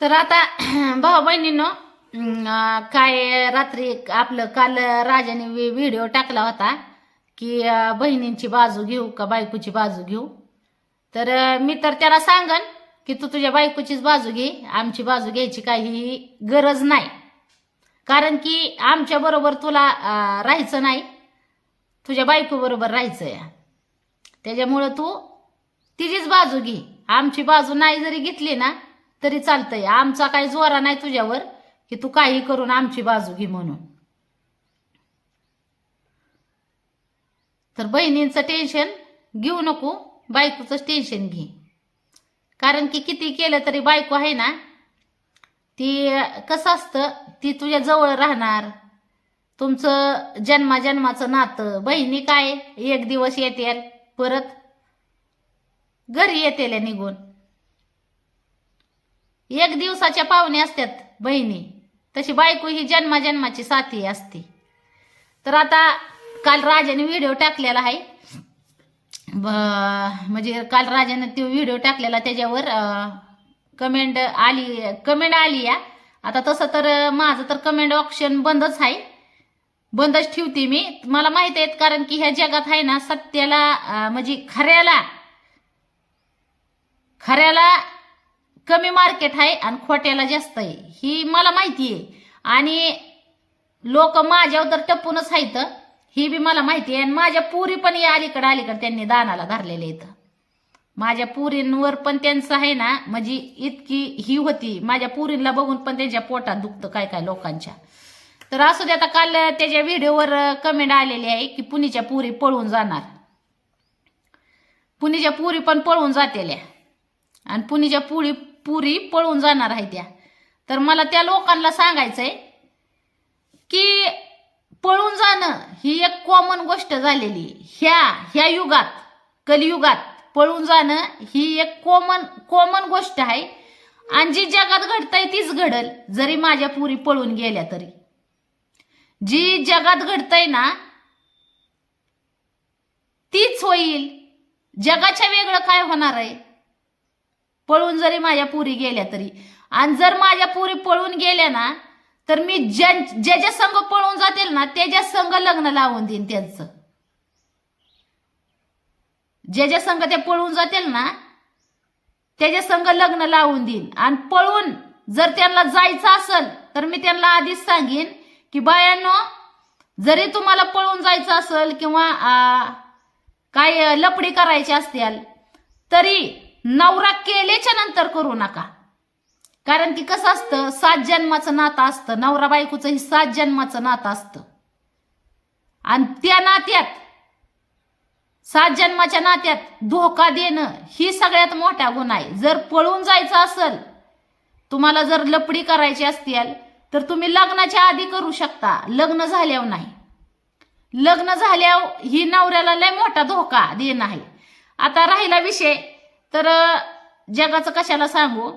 तर आता भाऊ बहिणीनो काय रात्री आपलं काल राजाने व्हिडिओ टाकला होता की बहिणींची बाजू घेऊ का बायकोची बाजू घेऊ? तर मी तर त्याला सांगन की तू तुझ्या बायकोचीच बाजू घे आमची बाजू घ्यायची काही गरज नाही. कारण की आमच्या बरोबर तुला राहायचं नाही. तुझ्या बायको बरोबर राहायचं या त्याच्यामुळं तू तिचीच बाजू घे. आमची बाजू नाही जरी घेतली ना तरी चालतंय. आमचा काही जोरा नाही तुझ्यावर की तू काही करून आमची बाजू घे म्हणून. तर बहिणींचं टेन्शन घेऊ नको बायकोचं टेन्शन घे. कारण की किती केलं तरी बायको आहे ना ती कसं असतं ती तुझ्या जवळ राहणार. तुमचं जन्माजन्माचं नातं. बहिणी काय एक दिवस येते परत घरी येतेल्या निघून. एक दिवसाच्या पाहुणे असतात बहिणी. तशी बायको ही जन्माजन्माची साथी असते. तर आता काल राजाने व्हिडिओ टाकलेला आहे. ब- म्हणजे काल राजाने तो व्हिडिओ टाकलेला त्याच्यावर कमेंट आली कमेंट आली या. आता तसं तर माझं तर कमेंट ऑप्शन बंदच आहे. बंदच ठेवते मी. मला माहीत आहेत कारण की ह्या जगात आहे ना सत्याला म्हणजे खऱ्याला खऱ्याला कमी मार्केट आहे आणि खोट्याला जास्त आहे. ही मला माहिती आहे. आणि लोक माझ्यावर तर टपूनच आहेत. ही बी मला माहिती आहे. आणि माझ्या पुरी पण या अलीकडे अलीकडे त्यांनी दानाला धरलेले आहेत. माझ्या पुरींवर पण त्यांचं आहे ना म्हणजे इतकी ही होती. माझ्या पुरींना बघून पण त्यांच्या पोटात दुखतं काय काय लोकांच्या. तर असू दे आता काल त्याच्या व्हिडिओवर कमेंट आलेली आहे की पुणेच्या पुरी पळून जाणार. पुणेच्या पुरी पण पळून जातेल्या. आणि पुणेच्या पुरी पुरी पळून जाणार आहे त्या. तर मला त्या लोकांना सांगायचंय की पळून जाणं ही एक कॉमन गोष्ट झालेली. ह्या ह्या युगात कलियुगात पळून जाणं ही एक कॉमन कॉमन गोष्ट आहे. आणि जी जगात घडतंय तीच घडल जरी माझ्या पुरी पळून गेल्या तरी. जी जगात घडतंय ना तीच होईल. जगाच्या वेगळं काय होणार आहे? पळून जरी माझ्या पुरी गेल्या तरी. आणि जर माझ्या पुरी पळून गेल्या ना तर मी ज्या ज्याच्या संघ पळून जातील ना त्याच्या संघ लग्न लावून देईन त्यांचं. ज्याच्या संघ ते पळून जातील ना त्याच्या संघ लग्न लावून देईन. आणि पळून जर त्यांना जायचं असेल तर मी त्यांना आधीच सांगेन की बायांनो जरी तुम्हाला पळून जायचं असेल किंवा काय लपडी करायची असतील तरी नवरा केल्याच्यानंतर करू नका. कारण की कसं असतं सात जन्माचं नातं असतं. नवरा बायकोचं ही सात जन्माचं नातं असतं. आणि त्या नात्यात सात जन्माच्या नात्यात धोका देणं ही सगळ्यात मोठा गुन्हा आहे. जर पळून जायचं असेल तुम्हाला जर लपडी करायची असतील तर तुम्ही लग्नाच्या आधी करू शकता. लग्न झाल्यावर नाही. लग्न झाल्यावर ही नवऱ्याला लय मोठा धोका देणं आहे. आता राहिला विषय तर जगाचं कशाला सांगू?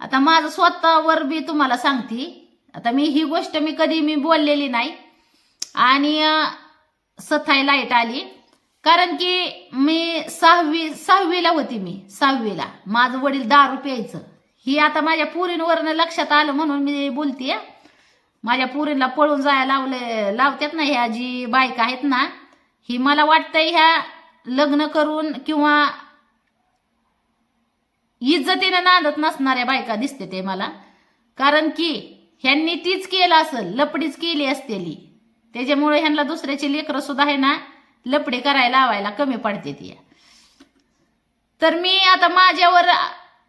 आता माझं स्वतःवर बी तुम्हाला सांगते. आता मी ही गोष्ट मी कधी मी बोललेली नाही. आणि सथाई लाइट आली. कारण की मी सहावी सहावीला होती मी सहावीला. माझं वडील दारू प्यायचं. ही आता माझ्या पुरींवरनं लक्षात आलं म्हणून मी बोलते. माझ्या पुरीला पळून जायला लावले लावतात ना ह्या जी बायका आहेत ना ही मला वाटतंय ह्या लग्न करून किंवा इज्जतीने नांदत नसणाऱ्या बायका दिसते ते मला. कारण की ह्यांनी तीच केलं असेल लपडीच केली असतेली. त्याच्यामुळे ह्यांना दुसऱ्याची लेकरं सुद्धा आहे ना लपडी करायला लावायला कमी पडते ती. तर मी आता माझ्यावर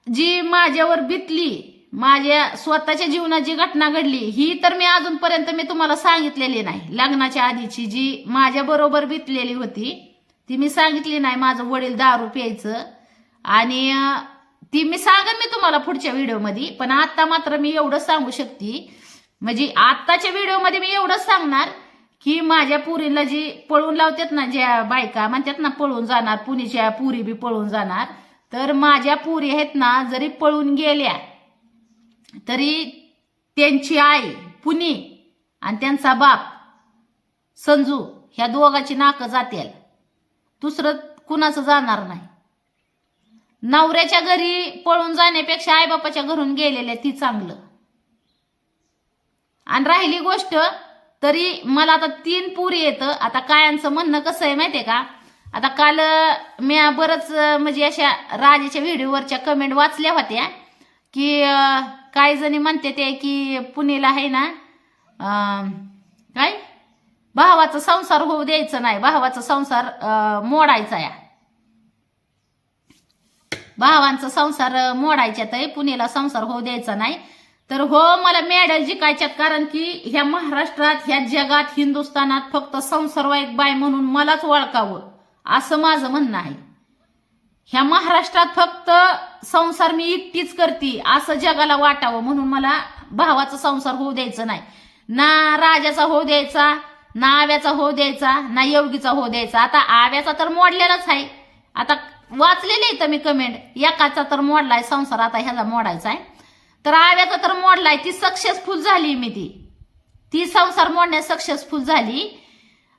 जी माझ्यावर बितली माझ्या स्वतःच्या जीवनात जी घटना घडली ही तर मी अजूनपर्यंत मी तुम्हाला सांगितलेली नाही. लग्नाच्या आधीची जी माझ्या बरोबर बितलेली होती ती मी सांगितली नाही माझं वडील दारू प्यायचं. आणि ती मी सांगेन मी तुम्हाला पुढच्या व्हिडिओमध्ये पण आता मात्र मी एवढं सांगू शकते. म्हणजे आत्ताच्या व्हिडिओमध्ये मी एवढंच सांगणार की माझ्या पुरीला जी पळून लावतात ना ज्या बायका म्हणतात ना पळून जाणार पुणेच्या पुरी बी पळून जाणार तर माझ्या पुरी आहेत ना जरी पळून गेल्या तरी त्यांची आई पुणे आणि त्यांचा बाप संजू ह्या दोघाची नाकं जातील. दुसरं कुणाचं जाणार नाही. नवऱ्याच्या घरी पळून जाण्यापेक्षा आईबापाच्या घरून गेलेल्या ती चांगलं. आणि राहिली गोष्ट तरी मला आता तीन पुरी येतं. आता कायांचं म्हणणं कसं आहे माहितीये का? आता काल मी बरंच म्हणजे अशा राजाच्या व्हिडिओवरच्या कमेंट वाचल्या होत्या की काही जणी म्हणते ते की पुणेला आहे ना काय? भावाचा संसार होऊ द्यायचं नाही. भावाचा संसार मोडायचा या. भावांचा संसार मोडायच्यात आहे पुणेला संसार होऊ द्यायचा नाही. तर हो मला मेडल जिकायच्यात कारण की ह्या महाराष्ट्रात ह्या जगात हिंदुस्थानात फक्त संसारवाईक बाय म्हणून मलाच ओळखावं. असं माझं म्हणणं आहे. ह्या महाराष्ट्रात फक्त संसार मी एकटीच करते असं जगाला वाटावं म्हणून मला भावाचा संसार होऊ द्यायचं नाही. ना राजाचा होऊ द्यायचा ना आव्याचा हो द्यायचा ना योगीचा हो द्यायचा. आता आव्याचा तर मोडलेलाच आहे. आता वाचलेले इथं मी कमेंट एकाचा तर मोडलाय संसार आता ह्याचा मोडायचा आहे. तर आव्याचा तर मोडलाय ती सक्सेसफुल झाली मी ती. ती संसार मोडण्यात सक्सेसफुल झाली.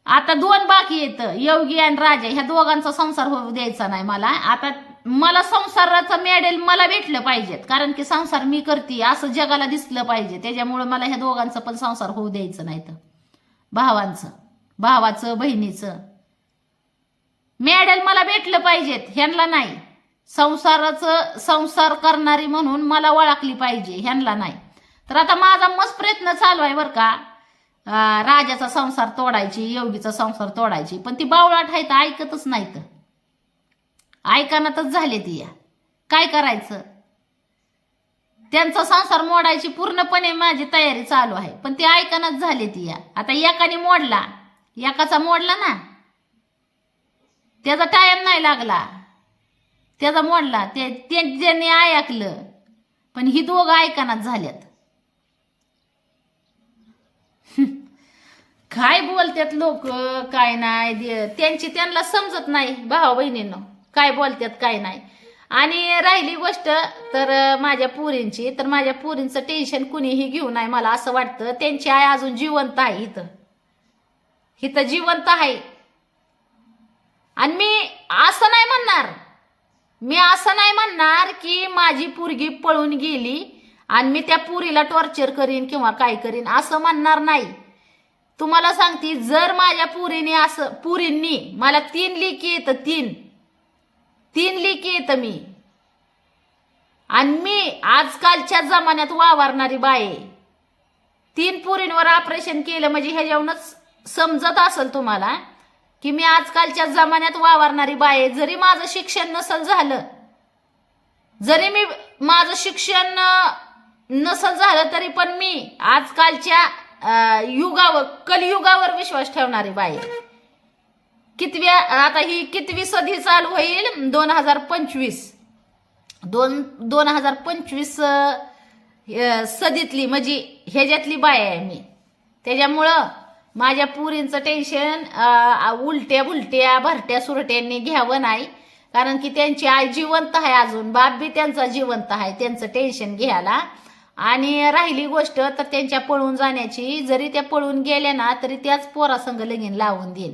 आता दोन बाकी येत योगी आणि राजा. ह्या दोघांचा संसार होऊ द्यायचा नाही मला. आता मला संसाराचं मेडेल मला भेटलं पाहिजेत. कारण की संसार मी करते असं जगाला दिसलं पाहिजे. त्याच्यामुळे मला ह्या दोघांचं पण संसार होऊ द्यायचं नाही तर भावांचं भावाचं बहिणीचं. मेडल मला भेटलं पाहिजेत ह्यांना नाही. संसाराचं संसार करणारी म्हणून मला ओळखली पाहिजे ह्यांना नाही. तर आता माझा मस्त प्रयत्न चालू आहे बरं का. राजाचा संसार तोडायची योगीचा संसार तोडायची पण ती बावळाट आहे तर ऐकतच नाही तर. ऐकानातच झाले ती या. काय करायचं? त्यांचा संसार मोडायची पूर्णपणे माझी तयारी चालू आहे. पण ती ऐकणच झाली ती या. आता एकाने मोडला. एकाचा मोडला ना. त्याचा टाइम नाही लागला. त्याचा मोडला. ते त्यांनी ज्यांनी ऐकलं पण ही दोघं ऐकानाच झाल्यात. काय बोलतात लोक? काय नाही? दे- त्यांची त्यांना समजत नाही भावा बहिणींना काय बोलतात काय नाही. आणि राहिली गोष्ट तर माझ्या पुरींची तर माझ्या पुरींचं टेन्शन कुणीही घेऊ नये मला असं वाटतं. त्यांची आई अजून जिवंत आहे इथं. इथं जिवंत आहे. आणि मी असं नाही म्हणणार. मी असं नाही म्हणणार की माझी पोरगी पळून गेली आणि मी त्या पुरीला टॉर्चर करीन किंवा काय करीन असं म्हणणार नाही. तुम्हाला सांगते जर माझ्या पुरीने असं पुरींनी मला तीन लिकी येतं तीन. तीन लेकी येतं मी. आणि मी आजकालच्या जमान्यात वावरणारी बाय तीन पुरींवर ऑपरेशन केलं म्हणजे ह्याच्यावरूनच समजत असेल तुम्हाला की मी आजकालच्या जमान्यात वावरणारी बाय जरी माझं शिक्षण नसल झालं जरी मी माझं शिक्षण नसल झालं तरी पण मी आजकालच्या युगावर कलियुगावर विश्वास ठेवणारी बाई कितव्या आता ही कितवी सदी चालू होईल? दोन हजार पंचवीस. दोन दोन हजार पंचवीस सदीतली म्हणजे ह्याच्यातली बाय आहे मी. त्याच्यामुळं माझ्या पुरींचं टेन्शन उलट्या बुलट्या भरट्या सुरट्यांनी घ्यावं नाही. कारण की त्यांची आई जिवंत आहे अजून. बाप बी त्यांचा जिवंत आहे त्यांचं टेन्शन घ्यायला. आणि राहिली गोष्ट तर त्यांच्या पळून जाण्याची जरी त्या पळून गेल्या ना तरी त्याच पोरासंग लगीन लावून देईन.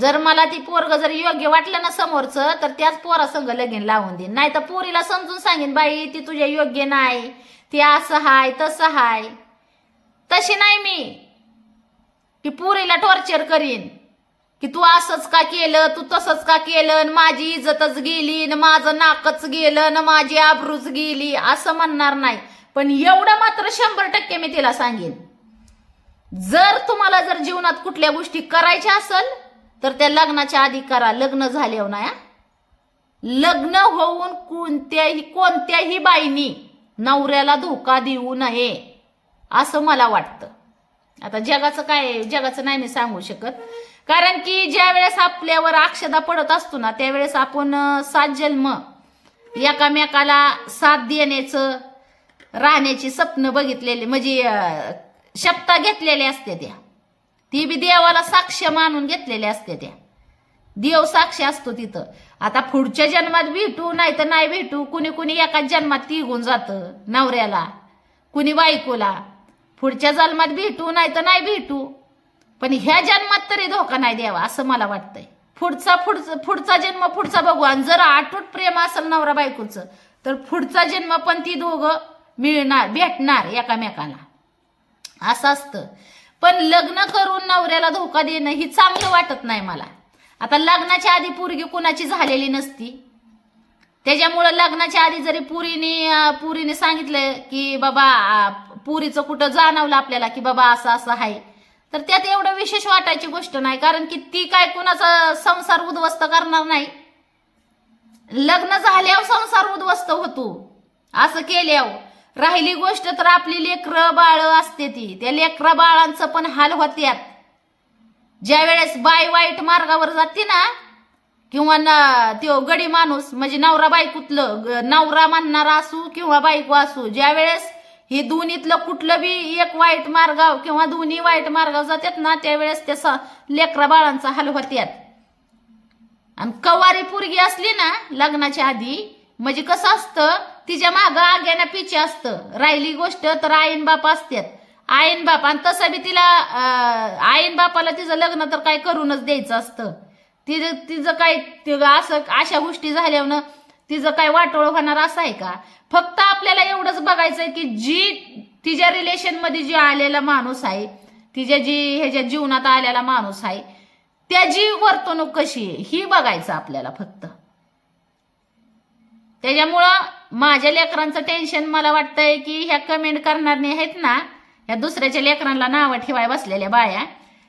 जर मला ती पोरग जर योग्य वाटलं ना समोरचं तर त्याच पोरासंग लगीन लावून देईन. नाही तर पोरीला समजून सांगेन बाई ती तुझ्या योग्य नाही. ती असं हाय तसं हाय. तशी नाही मी. की पोरीला टॉर्चर करीन. की तू असंच का केलं? तू तसंच का केलं? माझी इज्जतच गेली न माझं नाकच गेलं न माझी आबरूच गेली. असं म्हणणार नाही. पण एवढं मात्र शंभर टक्के मी तिला सांगेन. जर तुम्हाला जर जीवनात कुठल्या गोष्टी करायच्या असेल तर त्या लग्नाच्या आधी करा लग्न झाल्यावर हो ना लग्न होऊन कोणत्याही कोणत्याही बाईनी नवऱ्याला धोका देऊ नये असं मला वाटतं. आता जगाचं काय जगाचं नाही मी सांगू शकत. कारण की ज्या वेळेस आपल्यावर अक्षदा पडत असतो ना त्यावेळेस आपण सात जन्म एकामेकाला साथ देण्याचं राहण्याची स्वप्न बघितलेले म्हणजे अं, शपथा असते त्या. ती बी देवाला साक्ष मानून घेतलेल्या असते त्या. देव साक्षी असतो तिथं. आता पुढच्या जन्मात भेटू नाही तर नाही भेटू कुणी कुणी एकाच जन्मात तिघून जातं नवऱ्याला कुणी बायकोला. पुढच्या जन्मात भेटू नाही तर नाही भेटू. पण ह्या जन्मात तरी धोका नाही द्यावा असं मला वाटतंय. पुढचा पुढचा पुढचा जन्म पुढचा बघू. आणि जर आठूट प्रेम असेल नवरा बायकोचं तर पुढचा जन्म पण ती दोघं मिळणार भेटणार एकामेकाला. असं असतं. पण लग्न करून नवऱ्याला धोका देणं ही चांगलं वाटत नाही मला. आता लग्नाच्या आधी पोरगी कुणाची झालेली नसती. त्याच्यामुळं लग्नाच्या आधी जरी पुरीने पुरीने सांगितलं की बाबा पुरीचं कुठं जाणवलं आपल्याला की बाबा असं असं आहे. तर त्यात एवढं विशेष वाटायची गोष्ट नाही कारण की ती काय कुणाचा संसार उद्ध्वस्त करणार नाही. लग्न झाल्यावर संसार उद्ध्वस्त होतो. असं केल्यावर. राहिली गोष्ट तर आपली लेकरं बाळ असते ती. त्या लेकरा बाळांचं पण हाल होत्यात. ज्या वेळेस बाय वाईट मार्गावर जाते ना किंवा ना त्यो गडी माणूस म्हणजे नवरा बायकोतलं नवरा मानणारा असू किंवा बायको असू ज्या वेळेस हे दोन्हीतलं कुठलं बी एक वाईट मार्गाव किंवा दोन्ही वाईट मार्गाव जातात ना त्यावेळेस त्या लेकरा बाळांचा हाल होत्यात. आणि कवारी पोरगी असली ना लग्नाच्या आधी म्हणजे कसं असतं तिच्या मागं आग्याना पिचे असतं. राहिली गोष्ट तर आईन बाप असतात आईन बाप आणि तसं बी तिला आईन बापाला तिचं लग्न तर काय करूनच द्यायचं असतं. तिचं तिचं काय असं अशा गोष्टी झाल्यानं तिचं काय वाटोळ होणार असं आहे का? फक्त आपल्याला एवढंच बघायचंय की जी तिच्या रिलेशनमध्ये जी आलेला माणूस आहे तिच्या जी ह्याच्या जीवनात आलेला माणूस आहे त्याची वर्तणूक कशी आहे ही बघायचं आपल्याला फक्त. त्याच्यामुळं माझ्या लेकरांचं टेन्शन मला वाटतंय की ह्या कमेंट करणारे आहेत ना ह्या दुसऱ्याच्या लेकरांना नावं ठेवाय बसलेल्या बाया.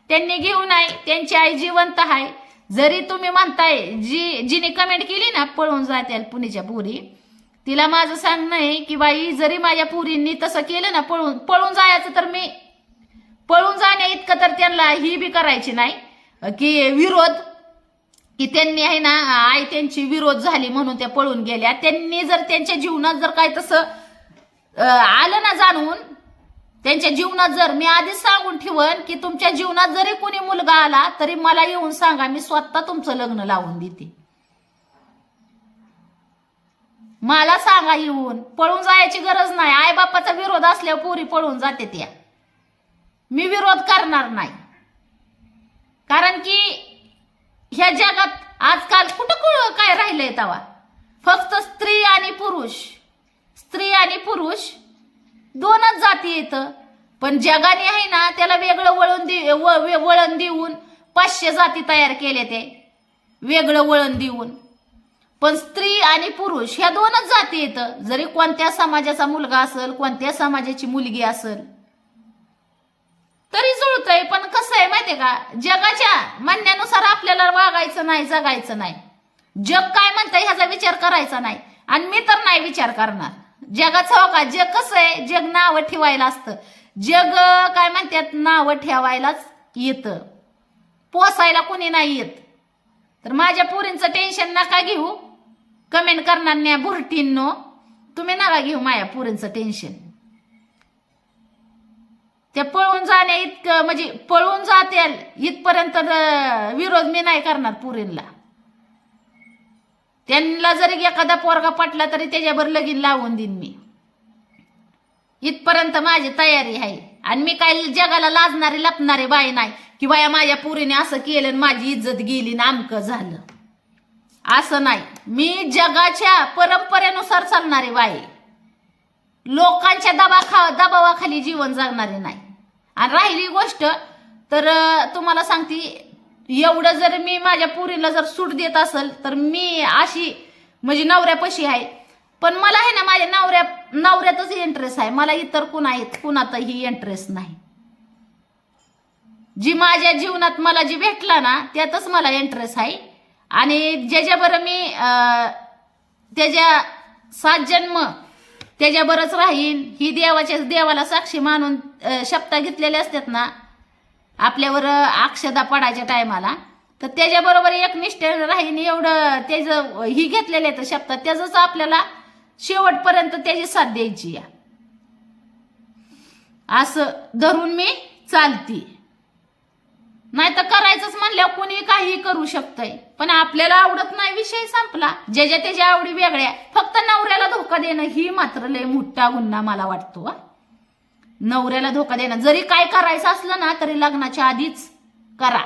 त्यांनी घेऊ नये त्यांची आई जिवंत आहे. जरी तुम्ही म्हणताय जी जिने कमेंट केली ना पळून जात्याल पुणेच्या पुरी. तिला माझं सांगणं आहे की बाई जरी माझ्या पुरींनी तसं केलं ना पळून पळून जायचं तर मी पळून जाण्या इतकं तर त्यांना ही बी करायची नाही. की विरोध की त्यांनी आहे ना आई त्यांची विरोध झाली म्हणून त्या पळून गेल्या. त्यांनी जर त्यांच्या जीवनात जर काय तसं आलं ना जाणून त्यांच्या जीवनात जर मी आधीच सांगून ठेवन की तुमच्या जीवनात जरी कोणी मुलगा आला तरी मला येऊन सांगा मी स्वतः तुमचं लग्न लावून देते. मला सांगा येऊन पळून जायची गरज नाही. आई बापाचा विरोध असल्यावर पोरी पळून जाते त्या. मी विरोध करणार नाही. कारण की ह्या जगात आजकाल कुठं कुठं काय राहिलंय तवा? फक्त स्त्री आणि पुरुष. स्त्री आणि पुरुष दोनच जाती येतं पण जगाने आहे ना त्याला वेगळं वळण दे व- वळण देऊन पाचशे जाती तयार केले ते. वेगळं वळण देऊन. पण स्त्री आणि पुरुष ह्या दोनच जाती येतं जरी कोणत्या समाजाचा मुलगा असेल कोणत्या समाजाची मुलगी असेल तरी जुळतंय पण कसं आहे माहितीये का? जगाच्या म्हणण्यानुसार आपल्याला वागायचं नाही जगायचं नाही. जग काय म्हणतंय ह्याचा विचार करायचा नाही. आणि मी तर नाही विचार करणार. जगाचं हो का? जग कसं आहे? जग नावं ठेवायला असतं. जग काय म्हणतात? नावं ठेवायलाच येतं. पोसायला कोणी नाही येत. तर माझ्या पोरींचं टेन्शन नका घेऊ. कमेंट करणार नाही बुरटींनो तुम्ही नका घेऊ माझ्या पोरींचं टेन्शन ते पळून जाण्या इतकं म्हणजे पळून जातील इथपर्यंत विरोध मी नाही करणार पुरींला. त्यांना जरी एखादा पोरगा पटला तरी त्याच्यावर लगीन लावून देईन मी. इथपर्यंत माझी तयारी आहे. आणि मी काय जगाला लाजणारी लपणारी बाई नाही. की बाया माझ्या पुरीने असं केलं आणि माझी इज्जत गेली ना आमकं झालं. असं नाही. मी जगाच्या परंपरेनुसार चालणारे बाई लोकांच्या दबाखा दबावाखाली जीवन जगणारे नाही. आणि राहिली गोष्ट तर तुम्हाला सांगते एवढं जर मी माझ्या पुरीला जर सूट देत असेल तर मी अशी म्हणजे नवऱ्यापाशी आहे. पण मला आहे ना माझ्या नवऱ्या नवऱ्यातच इंटरेस्ट आहे. मला इतर कुणा कुणातही इंटरेस्ट नाही. जी माझ्या जीवनात मला जी भेटला ना त्यातच मला इंटरेस्ट आहे. आणि ज्याच्याबरोबर मी त्याच्या सात जन्म त्याच्याबरच राहीन. ही देवाच्या देवाला साक्षी मानून अं, शपथा घेतलेल्या असतात ना आपल्यावर अक्षदा पडायच्या टायमाला तर त्याच्याबरोबर एक निष्ठेनं राहीन एवढं त्याचं ही घेतलेलं आहे शपथा. त्याचंच आपल्याला शेवटपर्यंत त्याची साथ द्यायची या असं धरून मी चालती. नाही तर करायचंच म्हणल्यावर कुणी काही करू शकतंय. पण आपल्याला आवडत नाही विषय संपला. ज्याच्या त्याच्या आवडी वेगळ्या. फक्त नवऱ्याला धोका देणं ही मात्र लय मोठा गुन्हा मला वाटतो नवऱ्याला धोका देणं. जरी काय करायचं असलं ना तरी लग्नाच्या आधीच करा.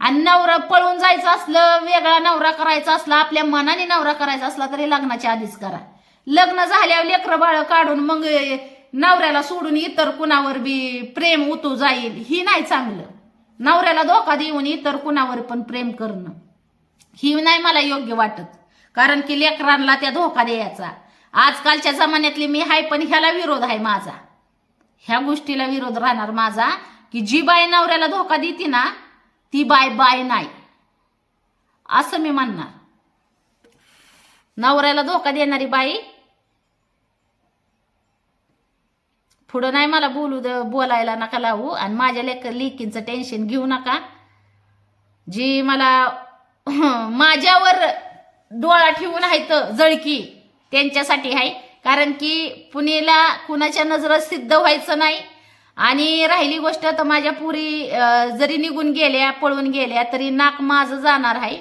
आणि नवरा पळून जायचं असलं वेगळा नवरा करायचा असला आपल्या मनाने नवरा करायचा असला तरी लग्नाच्या आधीच करा. लग्न झाल्यावर लेकरं बाळ काढून मग नवऱ्याला सोडून इतर कुणावर बी प्रेम उतू जाईल ही नाही चांगलं. नवऱ्याला धोका देऊन इतर कुणावर पण प्रेम करणं. ही नाही मला योग्य वाटत. कारण की लेकरांना त्या धोका द्यायचा. आजकालच्या जमान्यातली मी हाय पण ह्याला विरोध आहे माझा. ह्या गोष्टीला विरोध राहणार माझा की जी बाई नवऱ्याला धोका देते ना ती बाय बाय नाही. असं मी म्हणणार. नवऱ्याला धोका देणारी बाई पुढं नाही मला बोलू द बोलायला नका लावू. आणि माझ्या लेख लेकींचं टेन्शन घेऊ नका. जी मला माझ्यावर डोळा ठेवून आहेत जळकी त्यांच्यासाठी आहे. कारण की पुणेला कुणाच्या नजरात सिद्ध व्हायचं नाही. आणि राहिली गोष्ट तर माझ्या पुरी जरी निघून गेल्या पळून गेल्या तरी नाक माझं जाणार आहे.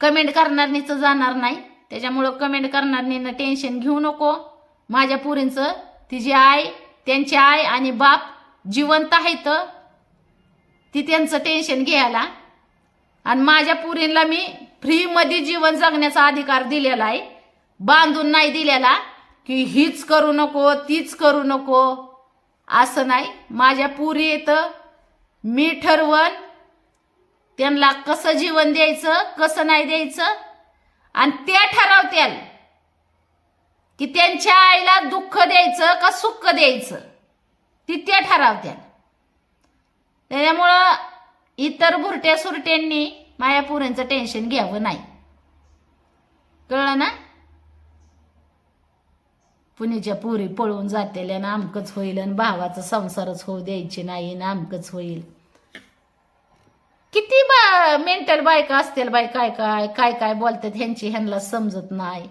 कमेंट करणारणीचं जाणार नाही. त्याच्यामुळं कमेंट करणारणीनं टेन्शन घेऊ नको. माझ्या पुरींचं तिची आई त्यांची आई आणि बाप जिवंत आहेत. ती त्यांचं टेन्शन घ्यायला. आणि माझ्या पुरींना मी फ्रीमध्ये जीवन जगण्याचा अधिकार दिलेला आहे. बांधून नाही दिलेला की हीच करू नको तीच करू नको. असं नाही. माझ्या पुरी येतं मी ठरवण त्यांना कसं जीवन द्यायचं कसं नाही द्यायचं. आणि ते ठरवत्याल की त्यांच्या आईला दुःख द्यायचं का सुख द्यायचं? ती त्या ठरावत्या त्याच्यामुळं इतर बुरट्या सुरट्यांनी माया पुऱ्यांचं टेन्शन घ्यावं नाही. कळलं ना? पुण्याच्या पुरी पळून जातेल्या ना अमकच होईल आणि भावाचा संसारच होऊ द्यायची नाही ना अमकच होईल. किती बा मेंटल बायका असतील बाय काय काय काय काय बोलतात ह्यांची ह्यांना समजत नाही.